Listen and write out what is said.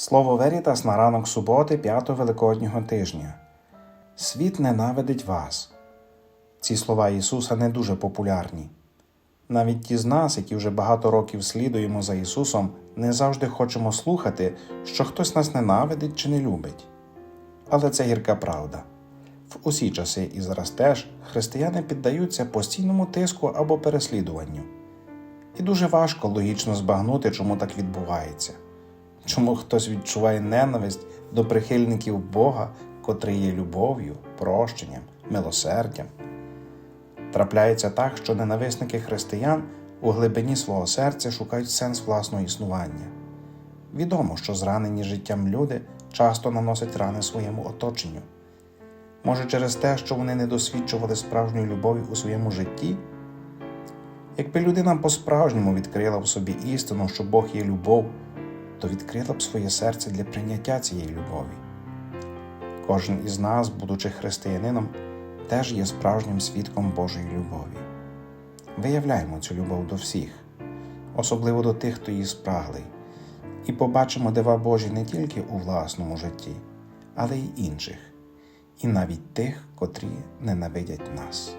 Слово Верітас на ранок суботи п'ятого великоднього тижня. Світ ненавидить вас. Ці слова Ісуса не дуже популярні. Навіть ті з нас, які вже багато років слідуємо за Ісусом, не завжди хочемо слухати, що хтось нас ненавидить чи не любить. Але це гірка правда. В усі часи і зараз теж християни піддаються постійному тиску або переслідуванню. І дуже важко логічно збагнути, чому так відбувається, чому хтось відчуває ненависть до прихильників Бога, котрий є любов'ю, прощенням, милосердям. Трапляється так, що ненависники християн у глибині свого серця шукають сенс власного існування. Відомо, що зранені життям люди часто наносять рани своєму оточенню. Може, через те, що вони не досвідчували справжньої любові у своєму житті? Якби людина по-справжньому відкрила в собі істину, що Бог є любов, то відкрила б своє серце для прийняття цієї любові. Кожен із нас, будучи християнином, теж є справжнім свідком Божої любові. Виявляємо цю любов до всіх, особливо до тих, хто її спраглий, і побачимо дива Божі не тільки у власному житті, але й інших, і навіть тих, котрі ненавидять нас.